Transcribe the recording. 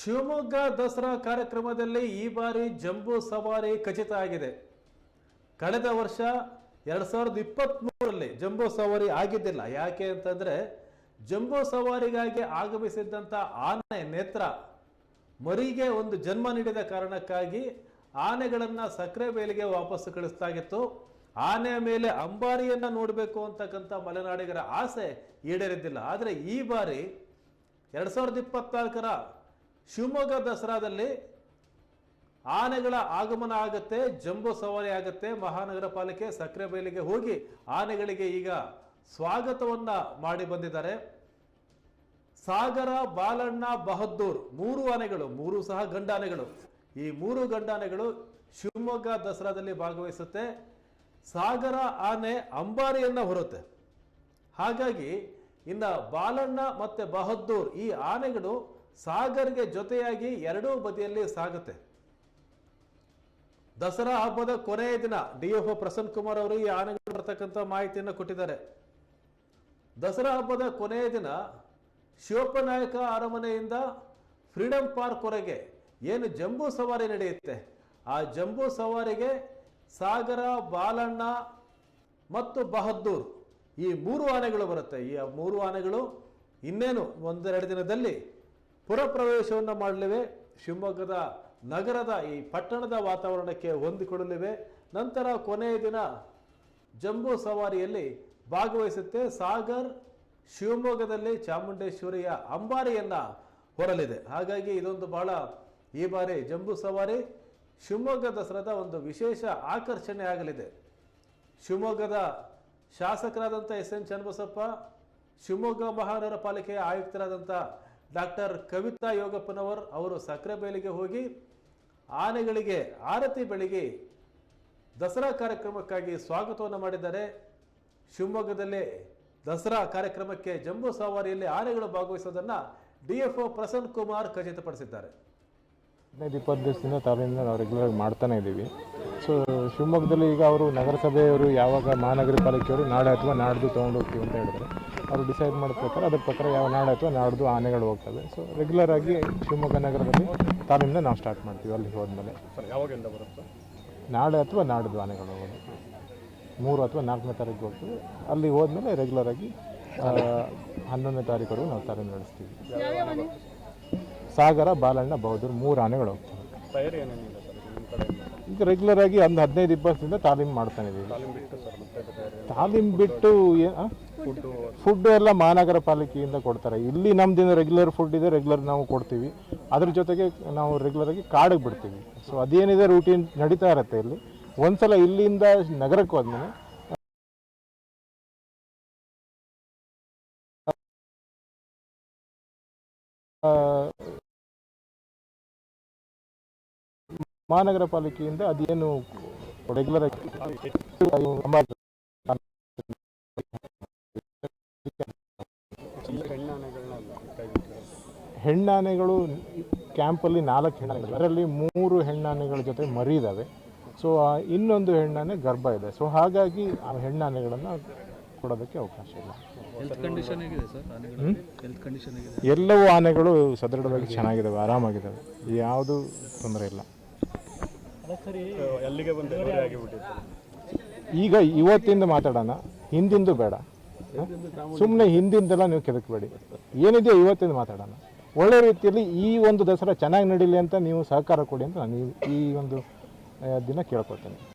ಶಿವಮೊಗ್ಗ ದಸರಾ ಕಾರ್ಯಕ್ರಮದಲ್ಲಿ ಈ ಬಾರಿ ಜಂಬೂ ಸವಾರಿ ಖಚಿತ ಆಗಿದೆ. ಕಳೆದ ವರ್ಷ ಎರಡು ಸಾವಿರದ ಇಪ್ಪತ್ತ್ಮೂರರಲ್ಲಿ ಜಂಬೂ ಸವಾರಿ ಆಗಿದ್ದಿಲ್ಲ. ಯಾಕೆ ಅಂತಂದರೆ ಜಂಬೂ ಸವಾರಿಗಾಗಿ ಆಗಮಿಸಿದ್ದಂಥ ಆನೆ ನೇತ್ರ ಮರಿಗೆ ಒಂದು ಜನ್ಮ ನೀಡಿದ ಕಾರಣಕ್ಕಾಗಿ ಆನೆಗಳನ್ನು ಸಕ್ಕರೆ ಬೇಲಿಗೆ ವಾಪಸ್ಸು ಕಳಿಸ್ತಾಗಿತ್ತು ಆನೆಯ ಮೇಲೆ ಅಂಬಾರಿಯನ್ನು ನೋಡಬೇಕು ಅಂತಕ್ಕಂಥ ಮಲೆನಾಡಿಗರ ಆಸೆ ಈಡೇರಿದ್ದಿಲ್ಲ. ಆದರೆ ಈ ಬಾರಿ ಎರಡು ಸಾವಿರದ ಇಪ್ಪತ್ನಾಲ್ಕರ ಶಿವಮೊಗ್ಗ ದಸರಾದಲ್ಲಿ ಆನೆಗಳ ಆಗಮನ ಆಗುತ್ತೆ, ಜಂಬೋ ಸವಾರಿ ಆಗುತ್ತೆ. ಮಹಾನಗರ ಪಾಲಿಕೆ ಸಕ್ಕರೆ ಬೈಲಿಗೆ ಹೋಗಿ ಆನೆಗಳಿಗೆ ಈಗ ಸ್ವಾಗತವನ್ನ ಮಾಡಿ ಬಂದಿದ್ದಾರೆ. ಸಾಗರ, ಬಾಲಣ್ಣ, ಬಹದ್ದೂರ್ ಮೂರು ಆನೆಗಳು, ಮೂರು ಸಹ ಗಂಡಾನೆಗಳು. ಈ ಮೂರು ಗಂಡಾನೆಗಳು ಶಿವಮೊಗ್ಗ ದಸರಾದಲ್ಲಿ ಭಾಗವಹಿಸುತ್ತೆ. ಸಾಗರ ಆನೆ ಅಂಬಾರಿಯನ್ನ ಹೊರುತ್ತೆ. ಹಾಗಾಗಿ ಇನ್ನ ಬಾಲಣ್ಣ ಮತ್ತೆ ಬಹದ್ದೂರ್ ಈ ಆನೆಗಳು ಸಾಗರ್ಗೆ ಜೊತೆಯಾಗಿ ಎರಡೂ ಬದಿಯಲ್ಲಿ ಸಾಗುತ್ತೆ. ದಸರಾ ಹಬ್ಬದ ಕೊನೆಯ ದಿನ ಡಿಎಫ್ಒ ಪ್ರಸನ್ನ ಕುಮಾರ್ ಅವರು ಈ ಆನೆಗಳು ಬರ್ತಕ್ಕಂಥ ಮಾಹಿತಿಯನ್ನು ಕೊಟ್ಟಿದ್ದಾರೆ. ದಸರಾ ಹಬ್ಬದ ಕೊನೆಯ ದಿನ ಶಿವಪ್ಪನಾಯಕ ಅರಮನೆಯಿಂದ ಫ್ರೀಡಂ ಪಾರ್ಕ್ ವರೆಗೆ ಏನು ಜಂಬೂ ಸವಾರಿ ನಡೆಯುತ್ತೆ? ಆ ಜಂಬೂ ಸವಾರಿಗೆ ಸಾಗರ, ಬಾಲಣ್ಣ ಮತ್ತು ಬಹದ್ದೂರ್ ಈ ಮೂರು ಆನೆಗಳು ಬರುತ್ತೆ. ಈ ಮೂರು ಆನೆಗಳು ಇನ್ನೇನು ಒಂದೆರಡು ದಿನದಲ್ಲಿ ಪುರಪ್ರವೇಶವನ್ನು ಮಾಡಲಿವೆ, ಶಿವಮೊಗ್ಗದ ನಗರದ ಈ ಪಟ್ಟಣದ ವಾತಾವರಣಕ್ಕೆ ಹೊಂದಿಕೊಳ್ಳಲಿವೆ ನಂತರ ಕೊನೆಯ ದಿನ ಜಂಬೂ ಸವಾರಿಯಲ್ಲಿ ಭಾಗವಹಿಸುತ್ತೆ ಸಾಗರ್, ಶಿವಮೊಗ್ಗದಲ್ಲಿ ಚಾಮುಂಡೇಶ್ವರಿಯ ಅಂಬಾರಿಯನ್ನು ಹೊರಲಿದೆ. ಹಾಗಾಗಿ ಇದೊಂದು ಬಹಳ ಈ ಬಾರಿ ಜಂಬೂ ಸವಾರಿ, ಶಿವಮೊಗ್ಗ ದಸರಾದ ಒಂದು ವಿಶೇಷ ಆಕರ್ಷಣೆ ಆಗಲಿದೆ. ಶಿವಮೊಗ್ಗದ ಶಾಸಕರಾದಂಥ ಎಸ್ ಎನ್ ಚನ್ನಬಸಪ್ಪ, ಶಿವಮೊಗ್ಗ ಮಹಾನಗರ ಪಾಲಿಕೆಯ ಆಯುಕ್ತರಾದಂಥ ಡಾಕ್ಟರ್ ಕವಿತಾ ಯೋಗಪ್ಪನವರ್ ಅವರು ಸಕ್ಕರೆ ಬೇಲಿಗೆ ಹೋಗಿ ಆನೆಗಳಿಗೆ, ಆರತಿ ಬೆಳಗಿ ದಸರಾ ಕಾರ್ಯಕ್ರಮಕ್ಕಾಗಿ ಸ್ವಾಗತವನ್ನು ಮಾಡಿದ್ದಾರೆ. ಶಿವಮೊಗ್ಗದಲ್ಲಿ ದಸರಾ ಕಾರ್ಯಕ್ರಮಕ್ಕೆ ಜಂಬೂ ಸವಾರಿಯಲ್ಲಿ ಆನೆಗಳು ಭಾಗವಹಿಸೋದನ್ನು ಒ ಪ್ರಸನ್ನ ಕುಮಾರ್ ಖಚಿತಪಡಿಸಿದ್ದಾರೆ. ಹದಿನೈದು, ಇಪ್ಪತ್ತು ದಿವಸದಿಂದ ನಾವು ರೆಗ್ಯುಲರ್ ಮಾಡ್ತಾನೆ ಇದ್ದೀವಿ. ಸೊ ಶಿವಮೊಗ್ಗದಲ್ಲಿ ಈಗ ಅವರು ನಗರಸಭೆಯವರು ಯಾವಾಗ ಮಹಾನಗರ ಪಾಲಿಕೆಯವರು ನಾಳೆ ಅಥವಾ ನಾಡ್ದು ತೊಗೊಂಡು ಹೋಗ್ತೀವಿ ಅಂತ ಹೇಳಿದ್ರೆ ಅವರು ಡಿಸೈಡ್ ಮಾಡಿದ ಪ್ರಕಾರ ಅದ್ರ ಪ್ರಕಾರ ಯಾವ ನಾಡು ಅಥವಾ ನಾಡ್ದು ಆನೆಗಳು ಹೋಗ್ತವೆ. ಸೊ ರೆಗ್ಯುಲರ್ ಆಗಿ ಶಿವಮೊಗ್ಗ ನಗರದಲ್ಲಿ ತಾಲೀಮಿಂದ ನಾವು ಸ್ಟಾರ್ಟ್ ಮಾಡ್ತೀವಿ ಅಲ್ಲಿಗೆ ಹೋದ್ಮೇಲೆ. ಯಾವಾಗಿಂದ ಬರುತ್ತೆ? ನಾಳೆ ಅಥವಾ ನಾಡ್ದು ಆನೆಗಳು ಹೋಗೋದು. ಮೂರು ಅಥವಾ ನಾಲ್ಕನೇ ತಾರೀಕು ಹೋಗ್ತೀವಿ ಅಲ್ಲಿ ಹೋದ್ಮೇಲೆ ರೆಗ್ಯುಲರ್ ಆಗಿ ಹನ್ನೊಂದನೇ ತಾರೀಕು ನಾವು ತಾಲೀಮ್ ನಡೆಸ್ತೀವಿ. ಸಾಗರ ಬಾಲಣ್ಣ ಬಹದ್ದೂರು ಮೂರು ಆನೆಗಳು ಹೋಗ್ತವೆ. ಈಗ ರೆಗ್ಯುಲರ್ ಆಗಿ ಒಂದು ಹದಿನೈದು ಇಪ್ಪತ್ತರಿಂದ ತಾಲೀಮ್ ಮಾಡ್ತಾನೆ ಇದೀವಿ. ತಾಲೀಮ್ ಬಿಟ್ಟು ಫುಡ್ ಎಲ್ಲ ಮಹಾನಗರ ಪಾಲಿಕೆಯಿಂದ ಕೊಡ್ತಾರೆ. ಇಲ್ಲಿ ನಮ್ದಿಂದ ರೆಗ್ಯುಲರ್ ಫುಡ್ ಇದೆ ರೆಗ್ಯುಲರ್ ನಾವು ಕೊಡ್ತೀವಿ. ಅದ್ರ ಜೊತೆಗೆ ನಾವು ರೆಗ್ಯುಲರ್ ಆಗಿ ಕಾಡಿಗೆ ಬಿಡ್ತೀವಿ. ಸೊ ಅದೇನಿದೆ ರೂಟೀನ್ ನಡೀತಾ ಇರುತ್ತೆ ಇಲ್ಲಿ. ಒಂದ್ಸಲ ಇಲ್ಲಿಂದ ನಗರಕ್ಕೆ ಹೋದ್ಮೇಲೆ ಮಹಾನಗರ ಪಾಲಿಕೆಯಿಂದ ಅದೇನು ರೆಗ್ಯುಲರ್ ಆಗಿ ಹೆಣ್ಣಾನೆಗಳನ್ನ ಕೈಬಿಟ್ಟಿದ್ದಾರೆ ಹೆಣ್ಣಾನೆಗಳು ಕ್ಯಾಂಪಲ್ಲಿ ನಾಲ್ಕು ಹೆಣ್ಣಾನೆಗಳು ಅದರಲ್ಲಿ ಮೂರು ಹೆಣ್ಣಾನೆಗಳ ಜೊತೆ ಮರಿ ಇದ್ದಾವೆ ಸೊ ಇನ್ನೊಂದು ಹೆಣ್ಣಾನೆ ಗರ್ಭ ಇದೆ. ಸೊ ಹಾಗಾಗಿ ಆ ಹೆಣ್ಣಾನೆಗಳನ್ನು ಕೊಡೋದಕ್ಕೆ ಅವಕಾಶ ಇಲ್ಲ. ಹೆಲ್ತ್ ಕಂಡೀಷನ್ ಹೇಗಿದೆ ಸರ್? ಆನೆಗಳು? ಹೆಲ್ತ್ ಕಂಡೀಷನ್ ಹೇಗಿದೆ? ಎಲ್ಲವೂ ಆನೆಗಳು ಸದೃಢವಾಗಿ ಚೆನ್ನಾಗಿದ್ದಾವೆ ಆರಾಮಾಗಿದ್ದಾವೆ ಯಾವುದು ತೊಂದರೆ ಇಲ್ಲ. ಈಗ ಇವತ್ತಿಂದ ಮಾತಾಡೋಣ. ಹಿಂದಿಂದು ಬೇಡ. ಸುಮ್ಮನೆ ಹಿಂದಿಂದೆಲ್ಲ ನೀವು ಕೆದಕಬೇಡಿ. ಏನಿದೆಯೋ ಇವತ್ತಿಂದ ಮಾತಾಡೋಣ. ಒಳ್ಳೆ ರೀತಿಯಲ್ಲಿ ಈ ಒಂದು ದಸರಾ ಚೆನ್ನಾಗಿ ನಡೀಲಿ ಅಂತ ನೀವು ಸಹಕಾರ ಕೊಡಿ ಅಂತ ನಾನು ಈ- ಒಂದು ದಿನ ಕೇಳ್ಕೊಳ್ತೇನೆ.